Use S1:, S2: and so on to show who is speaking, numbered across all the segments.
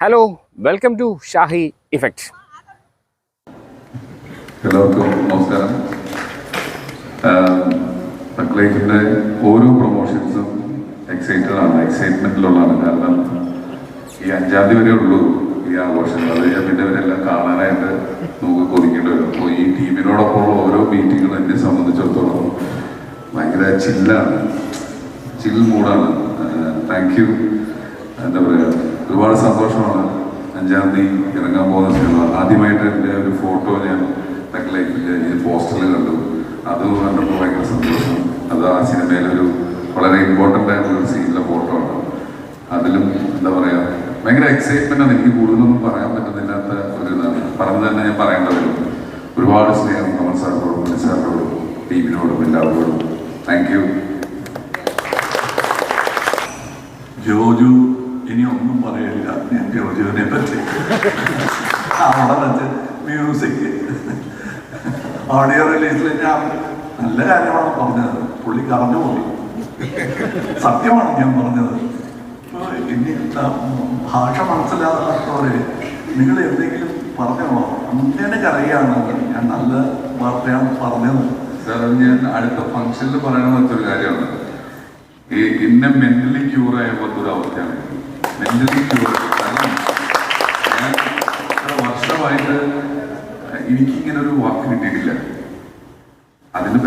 S1: Hello welcome to Shahi effect
S2: എല്ലാവർക്കും നമസ്കാരം. ലൈഫിന്റെ ഓരോ പ്രൊമോഷൻസും എക്സൈറ്റഡ് ആണ്. എക്സൈറ്റ്മെന്റിലുള്ളതാണ് കാരണം ഈ അഞ്ചാം തീയതി വരെ ഉള്ളൂ ഈ ആഘോഷങ്ങൾ. അത് ഞാൻ പിന്നെ ഇവരെല്ലാം കാണാനായിട്ട് നമുക്ക് കൊതിക്കേണ്ടി വരും. അപ്പോൾ ഈ ടീമിനോടൊപ്പമുള്ള ഓരോ മീറ്റിങ്ങുകളും എന്നെ സംബന്ധിച്ചിടത്തോളം ഭയങ്കര ചില്ലാണ് ചിൽ മൂഡാണ് താങ്ക് യു എന്താ പറയുക ഒരുപാട് സന്തോഷമാണ്. അഞ്ചാം തീയതി ഇറങ്ങാൻ പോകുന്ന സിനിമ. ആദ്യമായിട്ട് എന്റെ ഒരു ഫോട്ടോ ഞാൻ ലൈഫിന്റെ ഈ പോസ്റ്ററിൽ കണ്ടു. അത് കണ്ടപ്പോൾ ഭയങ്കര സന്തോഷം. അത് ആ സിനിമയിലൊരു വളരെ ഇമ്പോർട്ടന്റ് ആയിട്ടുള്ള ഒരു സീനിലെ ഫോട്ടോ ആണ്. അതിലും എന്താ പറയുക ഭയങ്കര എക്സൈറ്റ്മെന്റ് ആണ്. എനിക്ക് കൂടുതലൊന്നും പറയാൻ പറ്റുന്നില്ലാത്ത ഒരു ഇതാണ്. പറഞ്ഞു തന്നെ ഞാൻ പറയേണ്ട ഒരുപാട് സ്നേഹം കമൽ സാറിനോടും മണി സാറിനോടും ടീമിനോടും എല്ലാവരോടും. താങ്ക് യു
S3: ജോജു ഇനി ഒന്നും പറയില്ല എന്റെ ജോജുവിനെ പറ്റി അവിടെ വെച്ച് മ്യൂസിക് ഓഡിയോ റിലീസിൽ ഞാൻ നല്ല കാര്യമാണ് പറഞ്ഞത്. പുള്ളി കറഞ്ഞു പോയി. സത്യമാണ് ഞാൻ പറഞ്ഞത്. ഇനി ഭാഷ മനസ്സിലാകാത്തവരെ നിങ്ങൾ എന്തെങ്കിലും പറഞ്ഞോ? അങ്ങനെ കറിയാണ് ഞാൻ നല്ല വാർത്തയാണ് പറഞ്ഞത്.
S2: സാർ ഞാൻ അടുത്ത ഫംഗ്ഷനിൽ പറയണമെന്നൊരു കാര്യമാണ്. ഈ ഇന്നെ മെന്റലി ക്യൂർ ആയ പോലത്തെ ഒരു അവസ്ഥയാണ്. വർഷമായിട്ട് ഒരു അതിന്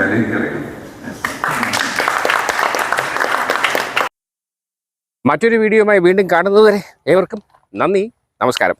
S1: മറ്റൊരു വീഡിയോയുമായി വീണ്ടും കാണുന്നതുവരെ ഏവർക്കും നന്ദി നമസ്കാരം.